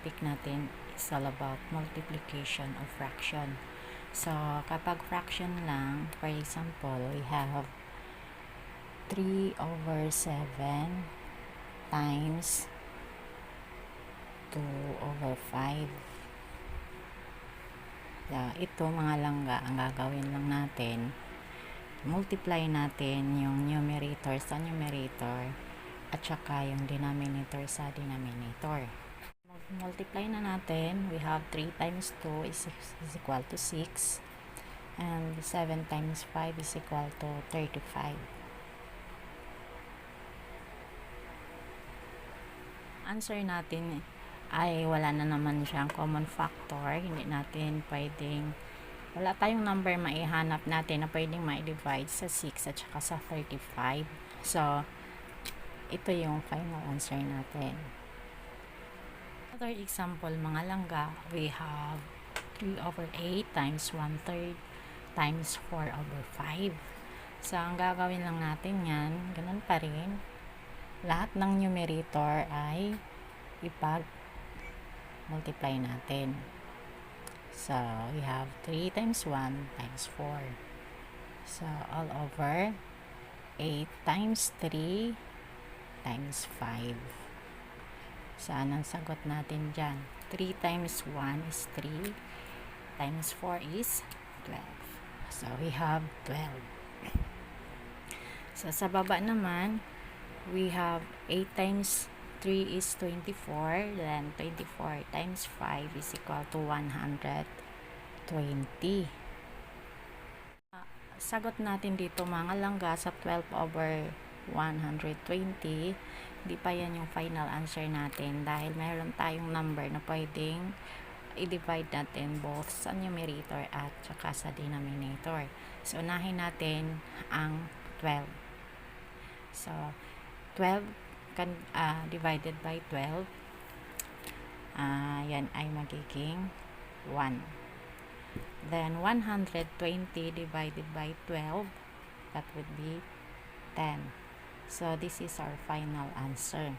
topic natin is all about multiplication of fraction. So, kapag fraction lang, for example, we have 3 over 7 times 2 over 5. So, ito mga langga, ang gagawin lang natin, multiply natin yung numerator sa numerator at saka yung denominator sa denominator. Multiply na natin. We have 3 times 2 is, is equal to 6 and 7 times 5 is equal to 35. Answer natin ay wala na naman siyang common factor. Hindi natin pwedeng wala tayong number maihanap natin na pwedeng ma-divide sa 6 at saka sa 35. So, ito yung final answer natin. Another example, mga langga, we have 3 over 8 times 1 third times 4 over 5. So, ang gagawin lang natin yan, ganun pa rin. Lahat ng numerator ay ipag multiply natin. So, we have 3 times 1 times 4. So, all over 8 times 3 times 5. Saan ang sagot natin dyan? 3 times 1 is 3 times 4 is 12. So, we have 12. So, sa baba naman, we have 8 times 3 is 24. Then, 24 times 5 is equal to 120. Ah, Sagot natin dito mga langga sa 12 over 120. Hindi pa yan yung final answer natin dahil mayroon tayong number na pwedeng i-divide natin both sa numerator at saka sa denominator. So, unahin natin ang 12. So, 12 can, uh, divided by 12, uh, yan ay magiging 1. Then, 120 divided by 12, that would be 10. So, this is our final answer.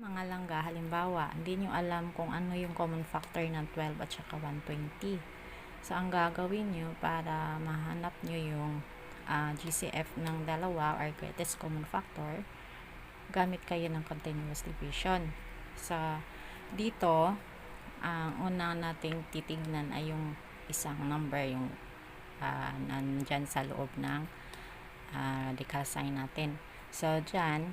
Mga langga, halimbawa, hindi nyo alam kung ano yung common factor ng 12 at saka 120. So, ang gagawin nyo para mahanap nyo yung uh, GCF ng dalawa or greatest common factor, gamit kayo ng continuous division. So, dito, ang una nating titignan ay yung isang number, yung uh, nandyan sa loob ng uh, decal sign natin. So, dyan,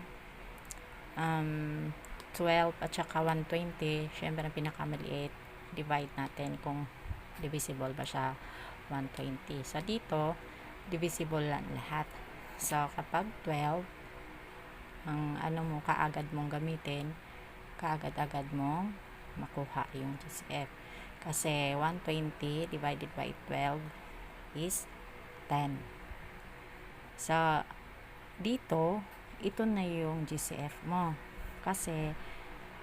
um, 12 at saka 120, syempre ang pinakamaliit, divide natin kung divisible ba siya 120. So, dito, divisible lang lahat. So, kapag 12, ang ano mo, kaagad mong gamitin, kaagad-agad mong makuha yung GCF. Kasi 120 divided by 12 is 10. So, dito, ito na yung GCF mo. Kasi,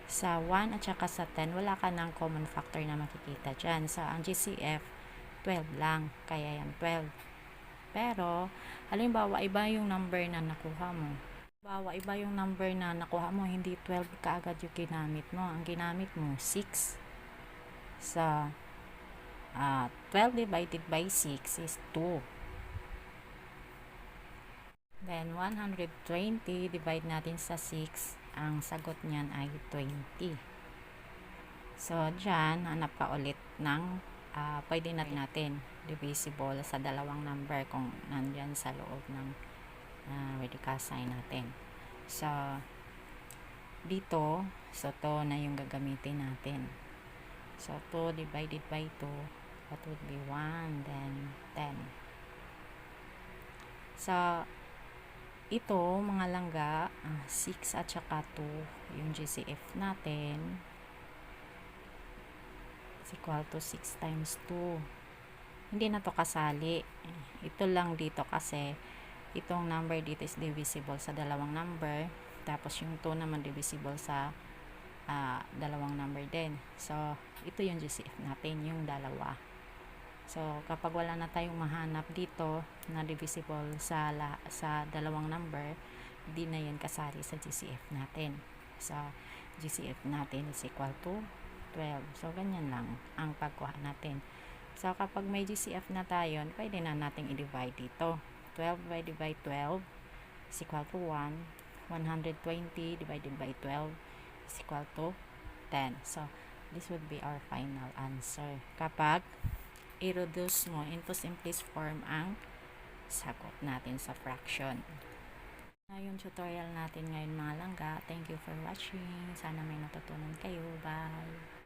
sa 1 at saka sa 10, wala ka ng common factor na makikita dyan. So, ang GCF, 12 lang. Kaya yan, 12. Pero, halimbawa, iba yung number na nakuha mo. Halimbawa, iba yung number na nakuha mo, hindi 12 kaagad yung ginamit mo. Ang ginamit mo, 6. So, uh, 12 divided by 6 is 2. Then, 120 divide natin sa 6. Ang sagot niyan ay 20. So, dyan, hanap ka ulit ng uh, pwede na natin divisible sa dalawang number kung nandyan sa loob ng uh, radical sign natin. So, dito, so to na yung gagamitin natin. So, 2 divided by 2, that would be 1, then 10. So, ito, mga langga, uh, 6 at saka 2, yung GCF natin, is equal to 6 times 2 hindi na to kasali. Ito lang dito kasi itong number dito is divisible sa dalawang number. Tapos yung 2 naman divisible sa uh, dalawang number din. So ito yung GCF natin yung dalawa so kapag wala na tayong mahanap dito na divisible sa, la, sa dalawang number hindi na yan kasali sa GCF natin sa GCF natin is equal to 12. So, ganyan lang ang pagkuha natin. So, kapag may GCF na tayo, pwede na nating i-divide dito. 12 divided by 12 is equal to 1. 120 divided by 12 is equal to 10. So, this would be our final answer. Kapag i-reduce mo into simplest form ang sagot natin sa fraction. Na yung tutorial natin ngayon mga langga. Thank you for watching. Sana may natutunan kayo. Bye!